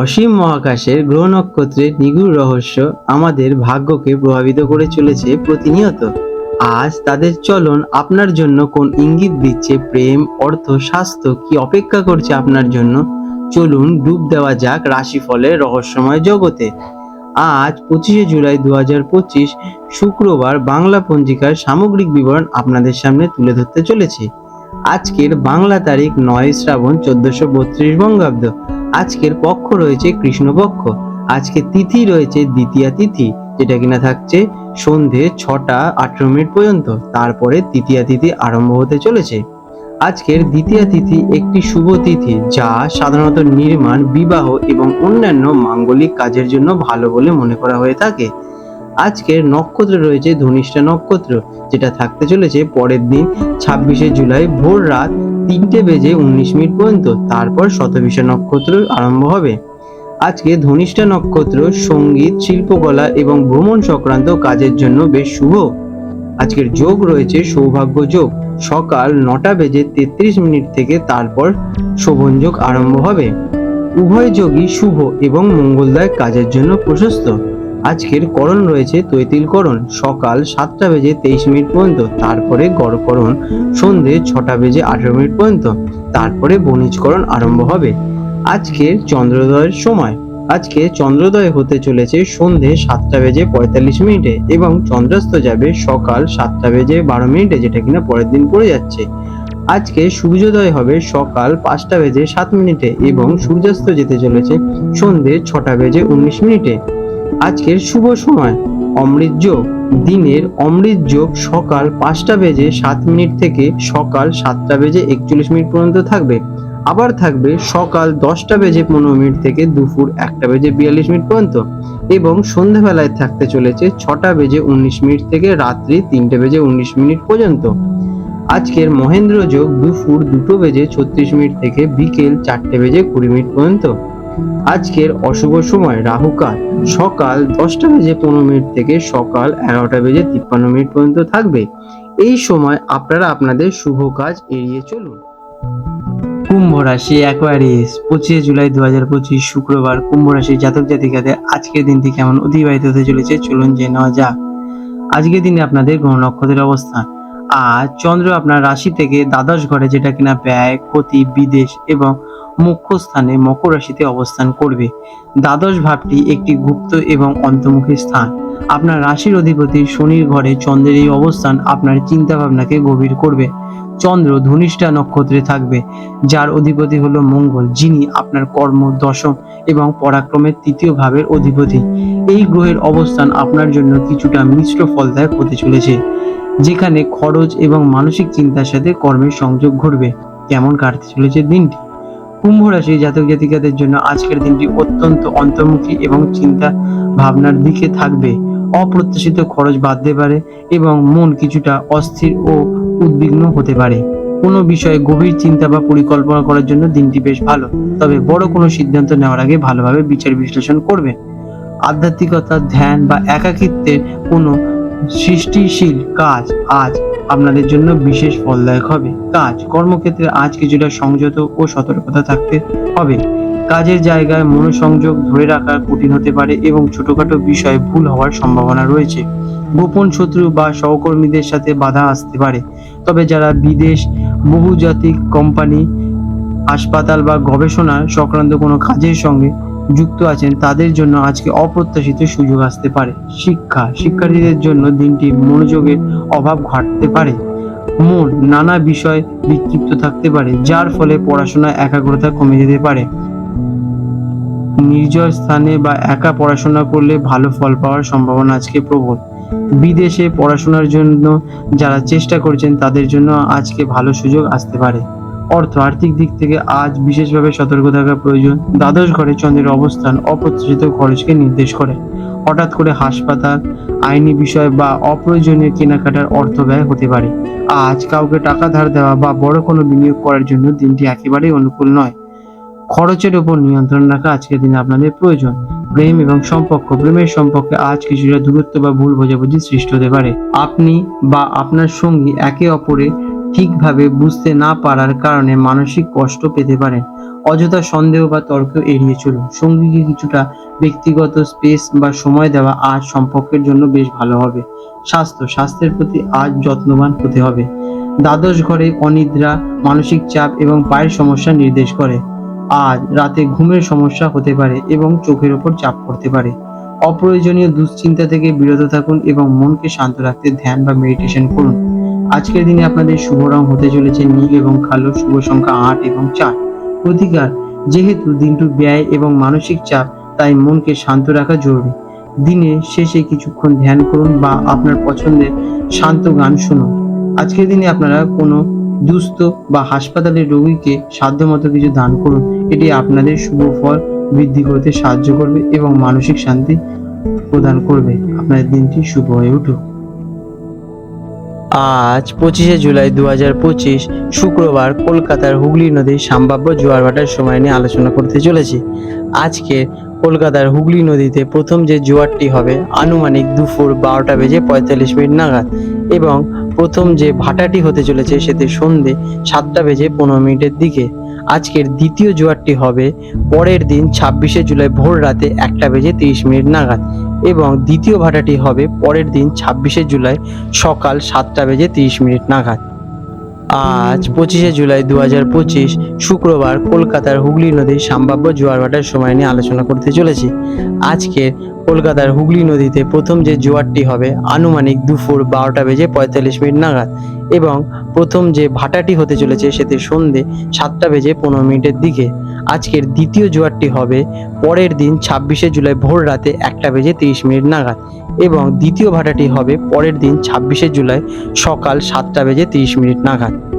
অসীম মহাকাশের গ্রহ নক্ষত্রের নিগুড় রহস্য আমাদের ভাগ্যকে প্রভাবিত করে চলেছে প্রতিনিয়ত। আজ তাদের চলন আপনার জন্য কোন ইঙ্গিত দিচ্ছে প্রেম, অর্থ, স্বাস্থ্য কি অপেক্ষা করছে আপনার জন্য? চলুন ডুব দেওয়া যাক রাশিফলের রহস্যময় জগতে। আজ পঁচিশে জুলাই দু হাজার পঁচিশ, শুক্রবার বাংলা পঞ্জিকার সামগ্রিক বিবরণ আপনাদের সামনে তুলে ধরতে চলেছি। আজকের বাংলা তারিখ নয় শ্রাবণ চোদ্দশো বত্রিশ বঙ্গাব্দ। আজকের পক্ষ রয়েছে কৃষ্ণপক্ষ। আজকে তিথি রয়েছে দ্বিতীয়া তিথি, যেটা কিনা থাকছে সন্ধে ছটা আঠেরো মিনিট পর্যন্ত। তারপরে তৃতীয়া তিথি আরম্ভ হতে চলেছে। আজকের দ্বিতীয়া তিথি একটি শুভ তিথি, যা সাধারণত নির্মাণ, বিবাহ এবং অন্যান্য মাঙ্গলিক কাজের জন্য ভালো বলে মনে করা হয়ে থাকে। আজকের নক্ষত্র রয়েছে ধনিষ্ঠা নক্ষত্র, যেটা থাকতে চলেছে পরের দিন, ছাব্বিশে জুলাই ভোর রাত তিনটে বেজে উনিশ মিনিট পর্যন্ত, তারপর শতবিশা নক্ষত্র আরম্ভ হবে। আজকে ধনিষ্ঠা নক্ষত্র, সংগীত, শিল্পকলা এবং ভ্রমণ সংক্রান্ত কাজের জন্য বেশ শুভ। আজকের যোগ রয়েছে সৌভাগ্য যোগ। সকাল নটা বেজে তেত্রিশ মিনিট থেকে তারপর শোভন যোগ আরম্ভ হবে। উভয় যোগই শুভ এবং মঙ্গলদায়ক কাজের জন্য প্রশস্ত। আজকের করণ রয়েছে তৈতিলকরণ সকাল সাতটা বেজে তেইশ মিনিট পর্যন্ত, তারপরে গড়করণ সন্ধে ছটা বেজে আঠেরো মিনিট পর্যন্ত, তারপরে বণিজকরণ আরম্ভ হবে। আজকের চন্দ্রোদয়ের সময়। আজকে চন্দ্রোদয় হতে চলেছে সন্ধে সাতটা বেজে পঁয়তাল্লিশ মিনিটে এবং চন্দ্রাস্ত যাবে সকাল সাতটা বেজে বারো মিনিটে, যেটা কিনা পরের দিন পড়ে যাচ্ছে। আজকে সূর্যোদয় হবে সকাল পাঁচটা বেজে সাত মিনিটে এবং সূর্যাস্ত যেতে চলেছে সন্ধে ছটা বেজে উনিশ মিনিটে। আজকের শুভ সময়। অমৃত যোগ। দিনের অমৃত যোগ সকাল পাঁচটা বেজে সাত মিনিট থেকে সকাল সাতটা বেজে একচল্লিশ মিনিট পর্যন্ত থাকবে। আবার থাকবে সকাল দশটা বেজে পনেরো মিনিট থেকে দুপুর একটা বেজে বিয়াল্লিশ মিনিট পর্যন্ত। এবং সন্ধ্যাবেলায় থাকতে চলেছে ছটা বেজে উনিশ মিনিট থেকে রাত্রি তিনটে বেজে উনিশ মিনিট পর্যন্ত। আজকের মহেন্দ্র যোগ দুপুর দুটো বেজে ছত্রিশ মিনিট থেকে বিকেল চারটে বেজে কুড়ি মিনিট পর্যন্ত। আজকের অশুভ সময় রাহুকাল সকাল দশটা বেজে পনেরো মিনিট থেকে সকাল এগারোটা বেজে তিপ্পান্ন মিনিট পর্যন্ত থাকবে। এই সময় আপনারা আপনাদের শুভ কাজ এড়িয়ে চলুন। কুম্ভ রাশি অ্যাকোয়ারিয়াস পঁচিশে জুলাই দু হাজার পঁচিশ শুক্রবার কুম্ভ রাশির জাতক জাতিকাদের আজকের দিনটি কেমন অতিবাহিত হতে চলেছে? চলুন জেনে নেওয়া যাক। আজকের দিনে আপনাদের গ্রহ নক্ষত্রের অবস্থান আজ চন্দ্র আপনার রাশি থেকে দ্বাদশ ঘরে, যেটা কিনা ব্যয়, ক্ষতি, বিদেশ এবং মুখ্য স্থানে মকর রাশিতে অবস্থান করবে। দ্বাদশ ভাবটি একটি গুপ্ত এবং অন্তর্মুখী স্থান। আপনার রাশির অধিপতি শনির ঘরে চন্দ্রের এই অবস্থান আপনার চিন্তা ভাবনাকে গভীর করবে। চন্দ্র ধনিষ্ঠা নক্ষত্রে থাকবে, যার অধিপতি হলো মঙ্গল, যিনি আপনার কর্ম, দশম এবং পরাক্রমের তৃতীয় ভাবের অধিপতি। এই গ্রহের অবস্থান আপনার জন্য কিছুটা মিশ্র ফলদায়ক হতে চলেছে, যেখানে খরচ এবং মানসিক চিন্তার সাথে কর্মের সংযোগ ঘটবে। কেমন কাটতে চলেছে দিনটি? কুম্ভ রাশি জাতক জাতিকাদের জন্য আজকের দিনটি অত্যন্ত অন্তর্মুখী এবং চিন্তা ভাবনার দিকে থাকবে। অপ্রত্যাশিত খরচ বাড়তে পারে এবং মন কিছুটা অস্থির ও উদ্বিগ্ন হতে পারে। কোনো বিষয়ে গভীর চিন্তা বা পরিকল্পনা করার জন্য দিনটি বেশ ভালো, তবে বড় কোনো সিদ্ধান্ত নেওয়ার আগে ভালোভাবে বিচার বিশ্লেষণ করবে আধ্যাত্মিকতা, ধ্যান বা একাকিত্বের কোনো সৃষ্টিশীল কাজ আজ আপনাদের জন্য বিশেষ ফলদায়ক হবে। কাজ, কর্মক্ষেত্রে আজ কিছুটা সংযত ও সতর্কতা থাকতে হবে। কাজের জায়গায় মনোসংযোগ ধরে রাখা কঠিন হতে পারে এবং ছোটখাটো বিষয়ে ভুল হওয়ার সম্ভাবনা রয়েছে। গোপন শত্রু বা সহকর্মীদের সাথে বাধা আসতে পারে। তবে যারা বিদেশ, বহুজাতিক কোম্পানি, হাসপাতাল বা গবেষণা সংক্রান্ত কোনো কাজের সঙ্গে যুক্ত আছেন, তাদের জন্য আজকে অপ্রত্যাশিত সুযোগ আসতে পারে। শিক্ষা, শিক্ষার্থীদের জন্য দিনটি মনোযোগের অভাব ঘটতে পারে। মন নানা বিষয় বিক্ষিপ্ত থাকতে পারে, যার ফলে পড়াশোনায় একাগ্রতা কমে যেতে পারে। নির্জয় স্থানে বা একা পড়াশোনা করলে ভালো ফল পাওয়ার সম্ভাবনা আজকে প্রবল। বিদেশে পড়াশোনার জন্য যারা চেষ্টা করছেন, তাদের জন্য আজকে ভালো সুযোগ আসতে পারে। অর্থ আর্থিক দিক থেকে আজ বিশেষভাবে সতর্ক থাকা প্রয়োজন। দ্বাদশ ঘরে চন্দ্রের অবস্থান অপ্রত্যাশিত খরচকে নির্দেশ করে। হঠাৎ করে হাসপাতাল, আইনি বিষয় বা অপ্রয়োজনীয় কেনাকাটার অর্থ ব্যয় হতে পারে। আজ কাউকে টাকা ধার দেওয়া বা বড় কোনো বিনিয়োগ করার জন্য দিনটি একেবারেই অনুকূল নয়। খরচের উপর নিয়ন্ত্রণ রাখা আজকের দিনে আপনাদের প্রয়োজন। প্রেম এবং সম্পর্ক, প্রেমের সম্পর্কে আজ কিছুটা দূরত্ব বা ভুল বোঝাবুঝি সৃষ্টি হতে পারে। আপনি বা আপনার সঙ্গী একে অপরের ঠিকভাবে বুঝতে না পারার কারণে মানসিক কষ্ট পেতে পারেন অযথা সন্দেহ বা তর্ক এড়িয়ে চলুন। সঙ্গীকে কিছুটা ব্যক্তিগত স্পেস বা সময় দেওয়া আজ সম্পর্কের জন্য বেশ ভালো হবে। স্বাস্থ্য, স্বাস্থ্যের প্রতি আজ যত্নবান হতে হবে। দ্বাদশ ঘরে অনিদ্রা, মানসিক চাপ এবং পায়ের সমস্যা নির্দেশ করে। আজ রাতে ঘুমের সমস্যা হতে পারে এবং চোখের ওপর চাপ পড়তে পারে। অপ্রয়োজনীয় দুশ্চিন্তা থেকে বিরত থাকুন এবং মনকে শান্ত রাখতে ধ্যান বা মেডিটেশন করুন। আজকের দিনে আপনাদের শুভ রং হতে চলেছে নীল এবং কালো, শুভ সংখ্যা আট এবং চার। প্রতিকার, যেহেতু দিনটু ব্যয় এবং মানসিক চাপ, তাই মনকে শান্ত রাখা জরুরি। দিনের শেষে কিছুক্ষণ ধ্যান করুন বা আপনার পছন্দের শান্ত গান শুনুন। আজকের দিনে আপনারা কোনো দুস্থ বা হাসপাতালের রোগীকে সাধ্যমতো কিছু দান করুন। এটি আপনাদের শুভ ফল, বৃদ্ধি করতে সাহায্য করবে এবং মানসিক শান্তি প্রদান করবে। আপনাদের দিনটি শুভ হয়ে উঠুক। আজ পঁচিশে জুলাই দু হাজার পঁচিশ শুক্রবার কলকাতার হুগলি নদীর সম্ভাব্য জোয়ার ভাটার সময় নিয়ে আলোচনা করতে চলেছি। আজকে কলকাতার হুগলি নদীতে প্রথম যে জোয়ারটি হবে, আনুমানিক দুপুর বারোটা বেজে পঁয়তাল্লিশ মিনিট নাগাদ এবং প্রথম যে ভাটাটি হতে চলেছে সেটি সন্ধে সাতটা বেজে পনেরো মিনিটের দিকে। আজকের দ্বিতীয় জোয়ারটি হবে, পরের দিন ছাব্বিশে জুলাই ভোর রাতে একটা বেজে তিরিশ মিনিট নাগাদ। এবং দ্বিতীয় ভাটাটি হবে পরের দিন ছাব্বিশে জুলাই সকাল সাতটা বেজে তিরিশ মিনিট নাগাদ। আজ পঁচিশে জুলাই দু হাজার পঁচিশ শুক্রবার কলকাতার হুগলি নদীর সম্ভাব্য জোয়ার ভাটার সময় নিয়ে আলোচনা করতে চলেছি। আজকে কলকাতার হুগলি নদীতে প্রথম যে জোয়ারটি হবে আনুমানিক দুপুর বারোটা বেজে পঁয়তাল্লিশ মিনিট নাগাদ এবং প্রথম যে ভাটাটি হতে চলেছে সেটি সন্ধে সাতটা বেজে পনেরো মিনিটের দিকে। আজকের দ্বিতীয় জোয়ারটি হবে পরের দিন ছাব্বিশে জুলাই ভোর রাতে একটা বেজে তিরিশ মিনিট নাগাদ এবং দ্বিতীয় ভাটাটি হবে পরের দিন ছাব্বিশে জুলাই সকাল সাতটা বেজে তিরিশ মিনিট নাগাদ।